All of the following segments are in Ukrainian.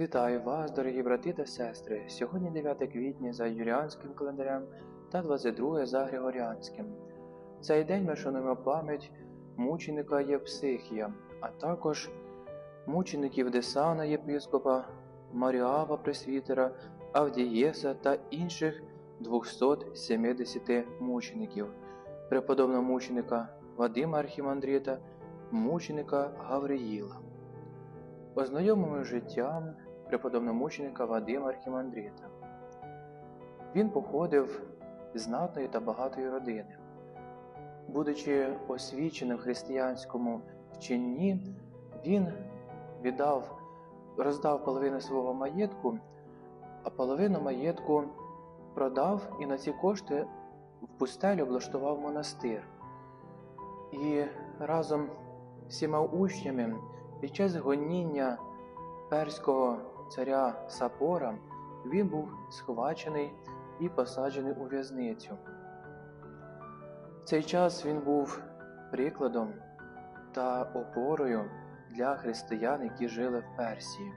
Вітаю вас, дорогі брати та сестри. Сьогодні 9 квітня за юріанським календарем та 22 за Григоріанським. Цей день ми шануємо пам'ять мученика Єпсихія, а також мучеників Десана єпископа, Маріава Пресвітера, Авдієса та інших 270 мучеників, преподобного мученика Вадима Архімандріта, мученика Гавриїла. Ознайомимо життям преподобного мученика Вадима Архімандріта. Він походив з знатної та багатої родини. Будучи освіченим в християнському вченні, він віддав, роздав половину свого маєтку, а половину маєтку продав і на ці кошти в пустелі облаштував монастир. І разом з всіма учнями під час гоніння перського царя Сапора він був схвачений і посаджений у в'язницю. В цей час він був прикладом та опорою для християн, які жили в Персії.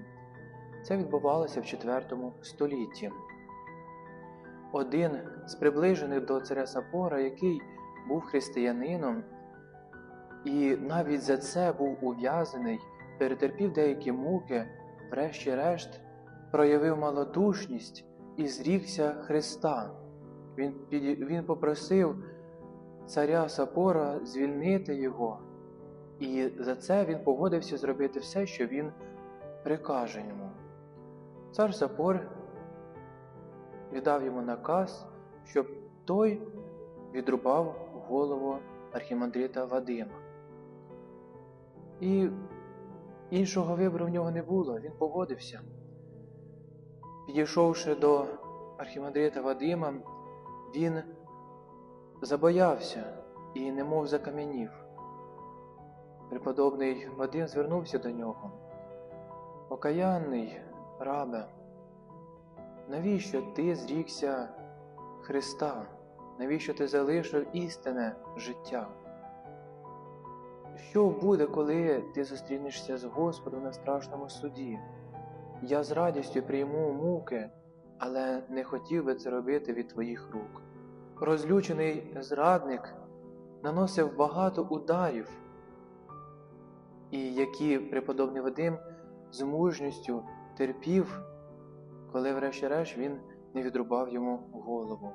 Це відбувалося в IV столітті. Один з приближених до царя Сапора, який був християнином, і навіть за це був ув'язаний, перетерпів деякі муки, врешті-решт проявив малодушність і зрікся Христа. Він, він попросив царя Сапора звільнити його, і за це він погодився зробити все, що він прикаже йому. Цар Сапор віддав йому наказ, щоб той відрубав голову архімандрита Вадима. І іншого вибору в нього не було, він погодився. Підійшовши до архімандрита Вадима, він забоявся і немов закам'янів. Преподобний Вадим звернувся до нього. Окаянний рабе, навіщо ти зрікся Христа? Навіщо ти залишив істинне життя? Що буде, коли ти зустрінешся з Господом на страшному суді? Я з радістю прийму муки, але не хотів би це робити від твоїх рук. Розлючений зрадник наносив багато ударів, і які преподобний Вадим з мужністю терпів, коли врешті-решт він не відрубав йому голову.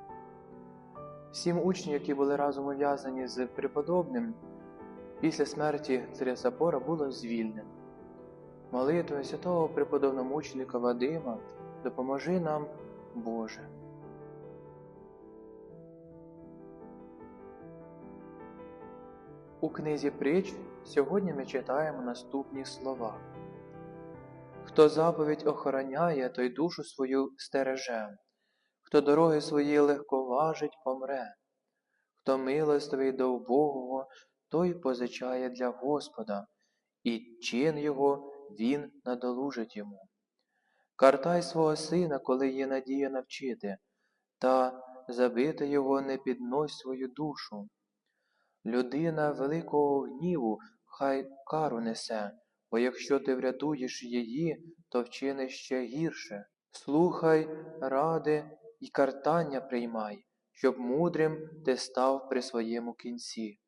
Сім учнів, які були разом ув'язані з преподобним, після смерті царя Сапора було звільнено. Молитвою святого преподобного мученика Вадима допоможи нам, Боже. У книзі притч сьогодні ми читаємо наступні слова. Хто заповідь охороняє, той душу свою стереже, хто дороги свої легковажить, помре, хто милостивий до убогого, той позичає для Господа, і чин його він надолужить йому. Картай свого сина, коли є надія навчити, та забити його не піднось свою душу. Людина великого гніву хай кару несе, бо якщо ти врятуєш її, то вчиниш ще гірше. Слухай ради і картання приймай, щоб мудрим ти став при своєму кінці.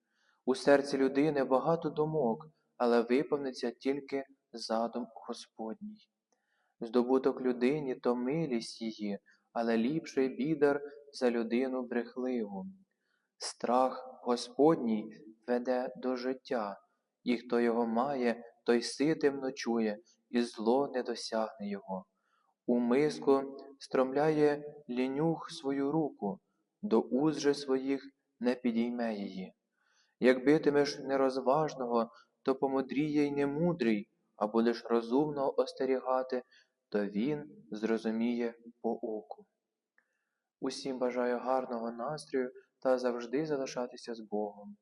У серці людини багато думок, але виповниться тільки задум Господній. Здобуток людині то милість її, але ліпший бідар за людину брехливу. Страх Господній веде до життя, і хто його має, той ситим ночує, і зло не досягне його. У миску стромляє лінюх свою руку, до уз же своїх не підійме її. Як битимеш нерозважного, то помудріє й немудрий, а будеш розумного остерігати, то він зрозуміє по оку. Усім бажаю гарного настрою та завжди залишатися з Богом.